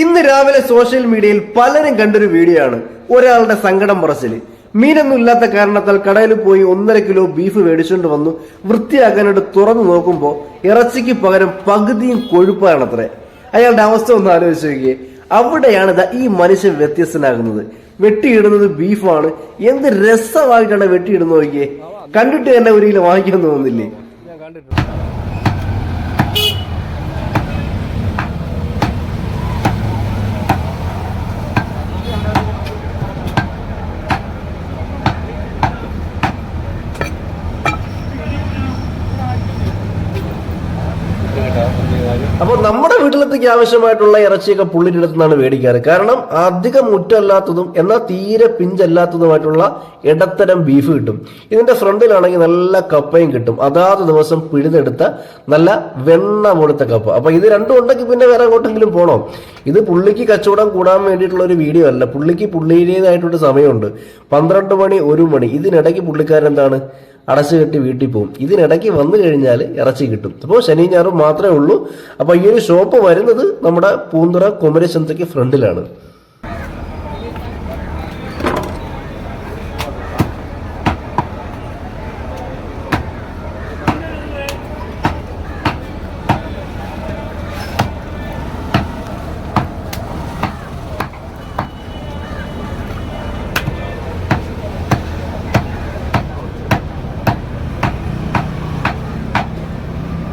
ഇന്ന് രാവിലെ സോഷ്യൽ മീഡിയയിൽ പലരും കണ്ടൊരു വീഡിയോ ആണ്. ഒരാളുടെ സങ്കടം പറച്ചിൽ മീനൊന്നും ഇല്ലാത്ത കാരണത്താൽ കടയിൽ പോയി ഒന്നര കിലോ ബീഫ് മേടിച്ചുകൊണ്ട് വന്നു. വൃത്തിയാക്കാനായിട്ട് തുറന്നു നോക്കുമ്പോൾ ഇറച്ചിക്ക് പകരം പകുതിയും കൊഴുപ്പാണത്രേ. അയാളുടെ അവസ്ഥ ഒന്ന് ആലോചിച്ചു നോക്കിയേ. അവിടെയാണ് ഈ മനുഷ്യൻ വ്യത്യസ്തനാകുന്നത്. വെട്ടിയിടുന്നത് ബീഫാണ് എന്ത് രസമായിട്ടാണ് വെട്ടിയിടുന്നത് നോക്കിയേ. കണ്ടിട്ട് തന്നെ ഒരു കിലോ വാങ്ങിക്കാൻ തോന്നുന്നില്ലേ? അപ്പോൾ നമ്മുടെ വീട്ടിലത്തേക്ക് ആവശ്യമായിട്ടുള്ള ഇറച്ചിയൊക്കെ പുള്ളിന്റെ അടുത്ത് നിന്നാണ് മേടിക്കാറ്. കാരണം അധികം മുറ്റല്ലാത്തതും എന്നാൽ തീരെ പിഞ്ചല്ലാത്തതുമായിട്ടുള്ള ഇടത്തരം ബീഫ് കിട്ടും. ഇതിന്റെ ഫ്രണ്ടിലാണെങ്കിൽ നല്ല കപ്പയും കിട്ടും. അതാത് ദിവസം പിഴുതെടുത്ത നല്ല വെണ്ണ കൊടുത്ത കപ്പ. അപ്പൊ ഇത് രണ്ടും ഉണ്ടെങ്കിൽ പിന്നെ വേറെ എങ്ങോട്ടെങ്കിലും പോണോ? ഇത് പുള്ളിക്ക് കച്ചവടം കൂടാൻ വേണ്ടിയിട്ടുള്ള ഒരു വീഡിയോ അല്ല. പുള്ളിക്ക് പുള്ളിയുടേതായിട്ടൊരു സമയമുണ്ട്. പന്ത്രണ്ട് മണി ഒരു മണി. ഇതിനിടയ്ക്ക് പുള്ളിക്കാരൻ എന്താണ്? അടച്ചു കെട്ടി വീട്ടിൽ പോകും ഇതിനിടയ്ക്ക് വന്നു കഴിഞ്ഞാൽ ഇറച്ചി കിട്ടും. അപ്പോൾ ശനി ഞായറും മാത്രമേ ഉള്ളൂ. അപ്പോൾ ഈ ഒരു ഷോപ്പ് വരുന്നത് നമ്മുടെ പൂന്തുറ കുമരചന്തയ്ക്ക് ഫ്രണ്ടിലാണ്.